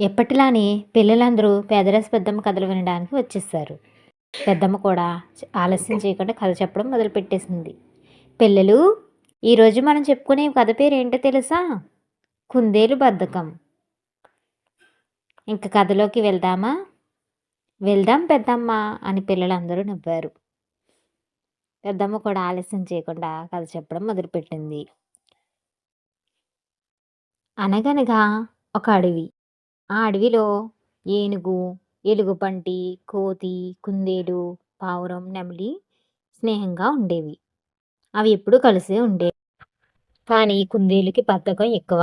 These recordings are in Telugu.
ఎప్పటిలానే పిల్లలందరూ పేదరాశి పెద్దమ్మ కథలు వినడానికి వచ్చేసారు పెద్దమ్మ కూడా ఆలస్యం చేయకుండా కథ చెప్పడం మొదలుపెట్టేసింది. పిల్లలు ఈరోజు మనం చెప్పుకునే కథ పేరు ఏంటో తెలుసా? కుందేలు బద్ధకం. ఇంక కథలోకి వెళ్దామా? వెళ్దాం పెద్దమ్మ అని పిల్లలందరూ నవ్వారు. పెద్దమ్మ కూడా ఆలస్యం చేయకుండా కథ చెప్పడం మొదలుపెట్టింది. అనగనగా ఒక అడవి. ఆ అడవిలో ఏనుగు ఎలుగుబంటి కోతి కుందేలు పావురం నెమలి స్నేహంగా ఉండేవి. అవి ఎప్పుడూ కలిసే ఉండేవి. కానీ కుందేలుకి బద్ధకం ఎక్కువ.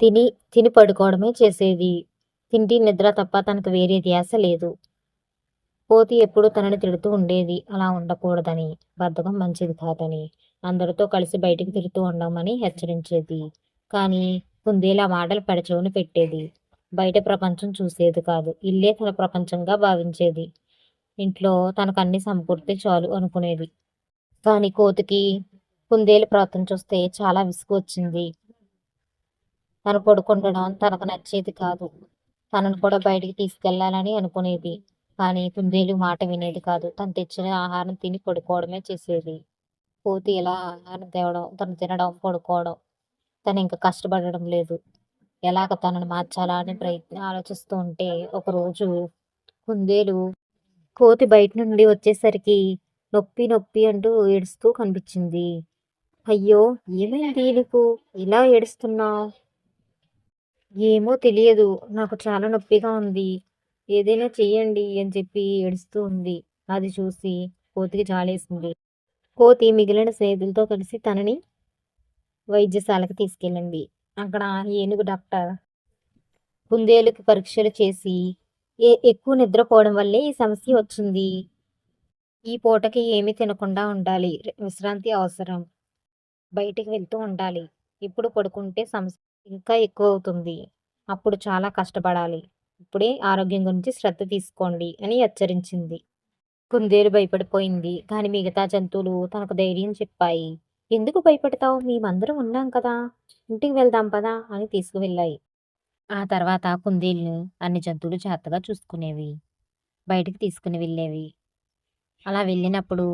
తిని తిని పడుకోవడమే చేసేది. తిండి నిద్ర తప్ప తనకు వేరే ధ్యాస లేదు. కోతి ఎప్పుడూ తనని తిడుతూ ఉండేది. అలా ఉండకూడదని. బద్ధకం మంచిది కాదని. అందరితో కలిసి బయటికి తిరుగుతూ ఉండమని హెచ్చరించేది. కానీ కుందేలు ఆ మాటలు పెడచెవిన పెట్టేది. బయట ప్రపంచం చూసేది కాదు. ఇల్లే తన ప్రపంచంగా భావించేది. ఇంట్లో తనకు అన్ని సమకూర్తే చాలు అనుకునేది. కానీ కోతికి కుందేలు ప్రవర్తన చూస్తే చాలా విసుగు వచ్చింది. తను పడుకుండడం తనకు నచ్చేది కాదు. తనను కూడా బయటికి తీసుకెళ్ళాలని అనుకునేది. కానీ కుందేలు మాట వినేది కాదు. తను తెచ్చిన ఆహారం తిని పడుకోవడమే చేసేది. కోతి ఇలా ఆహారం తేవడం తను తినడం పడుకోవడం తను ఇంకా కష్టపడడం లేదు. ఎలాగ తనను మార్చాలా అని ప్రయత్నం ఆలోచిస్తూ ఉంటే ఒకరోజు కుందేలు కోతి బయట నుండి వచ్చేసరికి నొప్పి నొప్పి అంటూ ఏడుస్తూ కనిపించింది. అయ్యో ఏమైంది నీకు? ఇలా ఏడుస్తున్నావు? ఏమో తెలియదు. నాకు చాలా నొప్పిగా ఉంది. ఏదైనా చెయ్యండి అని చెప్పి ఏడుస్తూ ఉంది. అది చూసి కోతికి జాలేసింది. కోతి మిగిలిన స్నేహితులతో కలిసి తనని వైద్యశాలకు తీసుకెళ్ళింది. అక్కడ ఏనుగు డాక్టర్ కుందేలుకి పరీక్షలు చేసి ఏ ఎక్కువ నిద్రపోవడం వల్లే ఈ సమస్య వచ్చింది. ఈ పూటకి ఏమీ తినకుండా ఉండాలి. విశ్రాంతి అవసరం. బయటికి వెళ్తూ ఉండాలి. ఇప్పుడు పడుకుంటే సమస్య ఇంకా ఎక్కువ అవుతుంది. అప్పుడు చాలా కష్టపడాలి. ఇప్పుడే ఆరోగ్యం గురించి శ్రద్ధ తీసుకోండి అని హెచ్చరించింది. కుందేలు భయపడిపోయింది. కానీ మిగతా జంతువులు తనకు ధైర్యం చెప్పాయి. ఎందుకు భయపడతావు? మేమందరం ఉన్నాం కదా. ఇంటికి వెళ్దాం పదా అని తీసుకువెళ్ళాయి. ఆ తర్వాత కుందేళ్ళు అన్ని జంతువులు జాగ్రత్తగా చూసుకునేవి. బయటికి తీసుకుని వెళ్ళేవి. అలా వెళ్ళినప్పుడు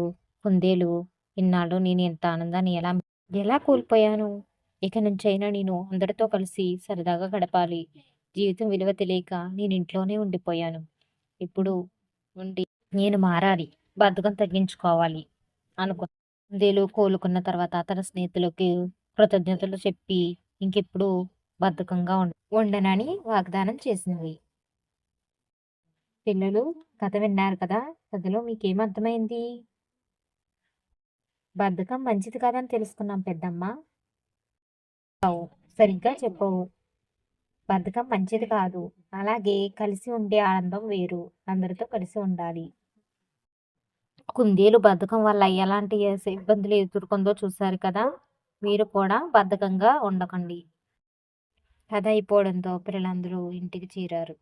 కుందేలు ఇన్నాళ్ళు నేను ఎంత ఆనందాన్ని ఎలా ఎలా కోల్పోయాను? ఇక నుంచైనా నేను అందరితో కలిసి సరదాగా గడపాలి. జీవితం విలువ తెలియక నేను ఇంట్లోనే ఉండిపోయాను. ఇప్పుడు ఉండి నేను మారాలి. బద్ధకం తగ్గించుకోవాలి అనుకో కుందేలు కోలుకున్న తర్వాత తన స్నేహితులకు కృతజ్ఞతలు చెప్పి ఇంకెప్పుడు బద్ధకంగా ఉండ ఉండనని వాగ్దానం చేసింది పిల్లలు కథ విన్నారు కదా కథలో మీకేం అర్థమైంది? బద్ధకం మంచిది కాదని తెలుసుకున్నాం పెద్దమ్మ. సరిగ్గా చెప్పవు. బద్ధకం మంచిది కాదు. అలాగే కలిసి ఉండే ఆనందం వేరు. అందరితో కలిసి ఉండాలి. కుందేలు బద్ధకం వల్ల ఎలాంటి ఇబ్బందులు ఎదుర్కొందో చూశారు కదా! మీరు కూడా బద్ధకంగా ఉండకండి. కథ అయిపోవడంతో పిల్లలందరూ ఇంటికి చేరారు.